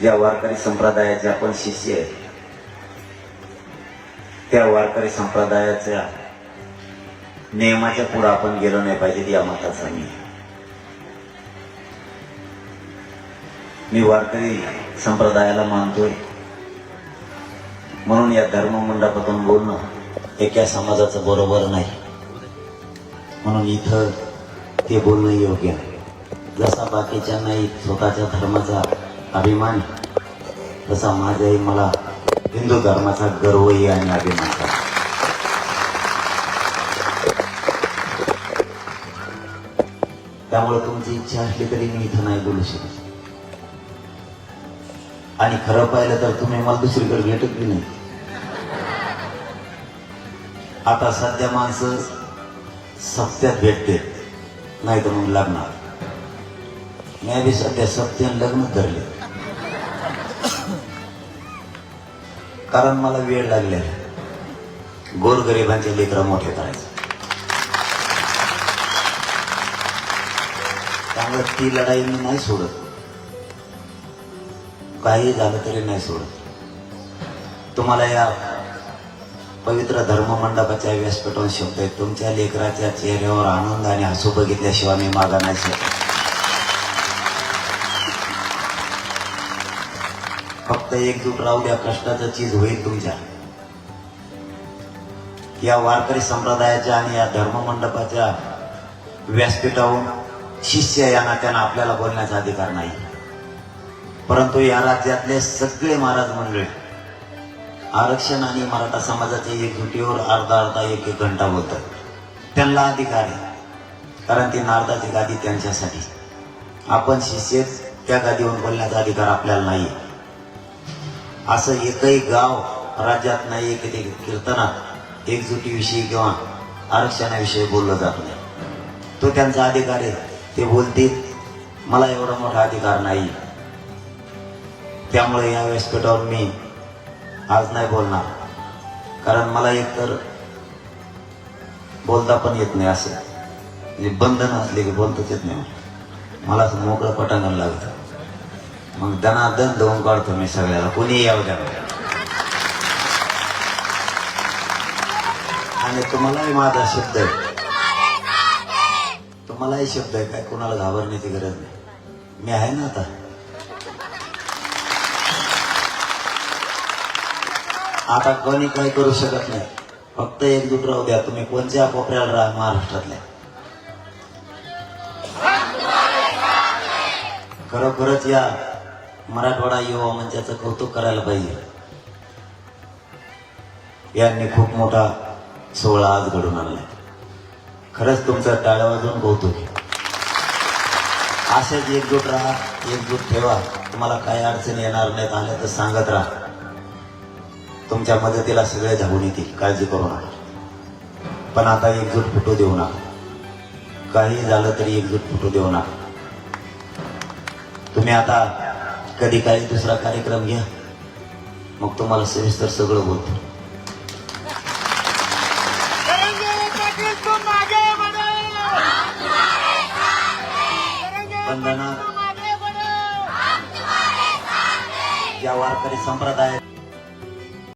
ज्या वारकरी संप्रदायाचे आपण शिष्य आहे त्या वारकरी संप्रदायाच्या नियमाच्या पुढे आपण गेलो नाही पाहिजे या मताचा. मी मी वारकरी संप्रदायाला मानतोय. म्हणून या धर्म मंडपातून बोलणं एका समाजाचं बरोबर नाही. म्हणून इथं ते बोलणं योग्य आहे जसा बाकीच्यांनाही स्वतःच्या धर्माचा अभिमान. तसा माझ्याही मला हिंदू धर्माचा गर्वही आणि अभिमान त्यामुळे तुमची इच्छा असली तरी मी इथं नाही बोलू शकत. आणि खरं पाहिलं तर तुम्ही मला दुसरीकडे भेटत बी नाही. आता सध्या माणसं सत्यात भेटते नाही तर मग लग्नात. मी आधी सध्या सप्त्यात लग्न धरले. कारण मला वेळ लागले गोरगरिबांचे लेकरं मोठे करायचे. त्यामुळे ती लढाई मी नाही सोडत. काही झालं तरी नाही सोडत. तुम्हाला या पवित्र धर्म मंडपाच्या व्यासपीठावर शब्द आहे तुमच्या लेकराच्या चेहऱ्यावर आनंद आणि हसू बघितल्याशिवाय मी मागा नाही शकत. फक्त एकजूट राहू द्या कष्टाचं चीज होईल तुमच्या. या वारकरी संप्रदायाच्या आणि या धर्ममंडपाच्या व्यासपीठाहून शिष्य या नात्यानं आपल्याला बोलण्याचा अधिकार नाही. परंतु या राज्यातले सगळे महाराज मंडळी आरक्षण आणि मराठा समाजाच्या एकजुटीवर अर्धा अर्धा एक एक घंटा बोलतात त्यांना अधिकार आहे कारण ती नारदाची गादी त्यांच्यासाठी. आपण शिष्य त्या गादीवर बोलण्याचा अधिकार आपल्याला नाही. असं एकही गाव राज्यात नाही की ते कीर्तनात एकजुटीविषयी किंवा आरक्षणाविषयी बोललं जात नाही. तो त्यांचा अधिकार आहे. ते बोलतील मला एवढा मोठा अधिकार नाही. त्यामुळे या व्यासपीठावर मी आज नाही बोलणार. कारण मला एकतर बोलता पण येत नाही असं. म्हणजे बंधन असले की बोलताच येत नाही. मला असं मोकळं पटांगण लागतं. मग दनादन दोन काढतो मी सगळ्याला. कोणी यावं द्या आणि तुम्हालाही माझा शब्द आहे. तुम्हालाही शब्द आहे. काय कोणाला घाबरण्याची गरज नाही. मी आहे ना आता. आता कोणी काही करू शकत नाही. फक्त एकजूट राहू द्या. तुम्ही कोणत्या कोपऱ्याला राहा? महाराष्ट्रातल्या. खरोखरच या मराठवाडा युवा म्हणजे मंचाचं कौतुक करायला पाहिजे. यांनी खूप मोठा सोहळा आज घडून आणलाय. खरंच तुमचं टाळ्या वाजवून कौतुक आहे. असेच एकजूट राहा एकजूट ठेवा. तुम्हाला काही अडचण येणार नाहीत आल्या तर सांगत राहा. तुमच्या मदतीला सगळे धावून येतील काळजी करू नका. पण आता एकजूट फुटू देऊ नका. काही झालं तरी एकजूट फुटू देऊ नका. तुम्ही आता कधी काही दुसरा कार्यक्रम घ्या. मग तुम्हाला सविस्तर सगळं बोलतो. करेंगे वंदना या वारकरी संप्रदाय